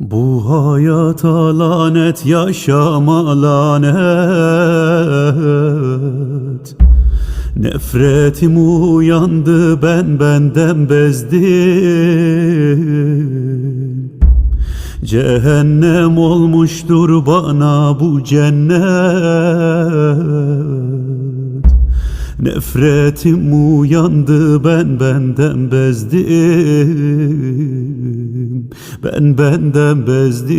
Bu hayata lanet yaşama lanet. Nefretim uyandı ben benden bezdim Cehennem olmuştur bana bu cennet. Nefretim uyandı ben benden bezdim Ben benden bezdim.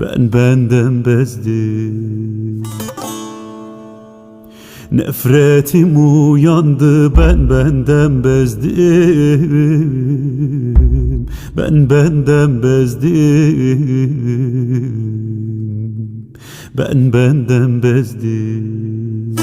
Ben benden bezdim. Nefretim uyandı ben benden bezdim. Ben benden bezdim. Ben benden bezdim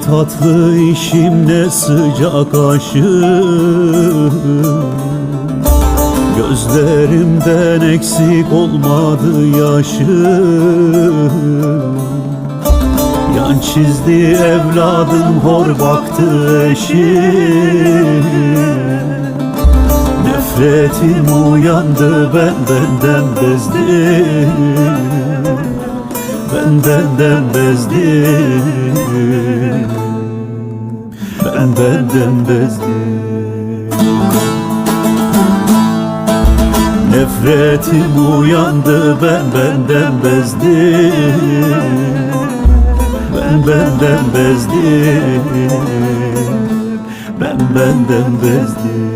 Tatlı işim ne sıcak aşım Gözlerimden eksik olmadı yaşım. Yan çizdi evladım hor baktı eşim. Nefretim uyandı ben benden bezdim ben benden bezdim Ben benden bezdim Nefretim uyandı ben benden bezdim Ben benden bezdim Ben benden bezdim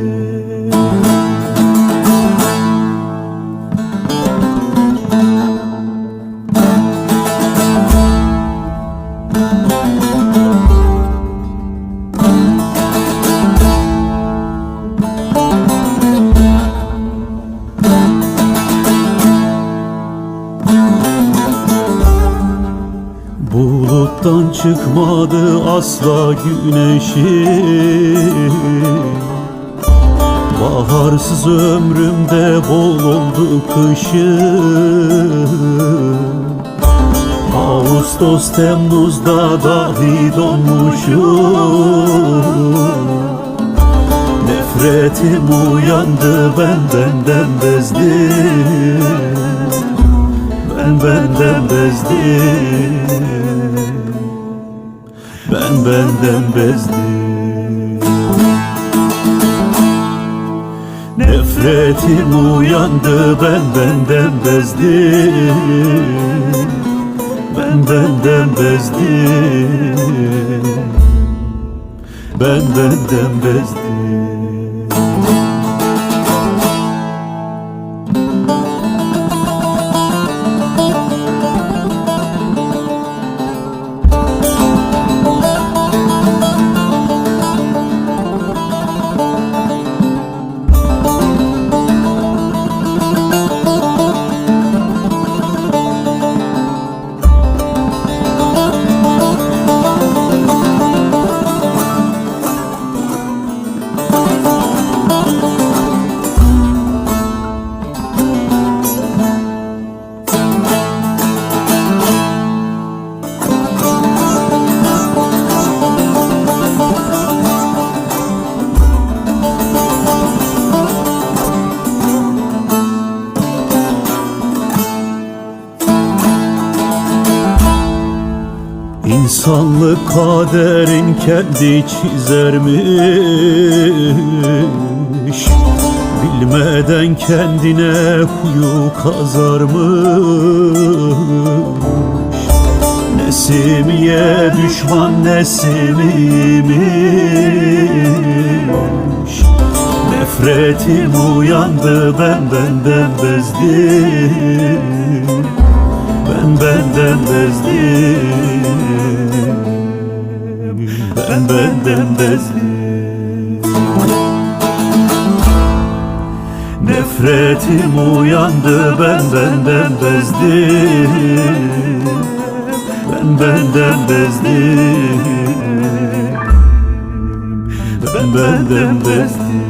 Buluttan çıkmadı asla güneşim Baharsız ömrümde bol oldu kışım Ağustos Temmuz'da dahi donmuşum. Nefretim uyandı ben benden bezdim. Ben benden bezdim. Ben benden bezdim. Nefretim uyandı ben benden bezdim benden Ben benden bezdim İnsanlık kaderin kendi çizermiş. Bilmeden kendine huyu kazarmış. Nesimiye düşman Nesimiymiş. Nefretim uyandı ben benden bezdim. Ben benden bezdim Ben benden bezdim. Nefretim uyandı ben benden bezdim. Ben benden bezdim. Ben benden bezdim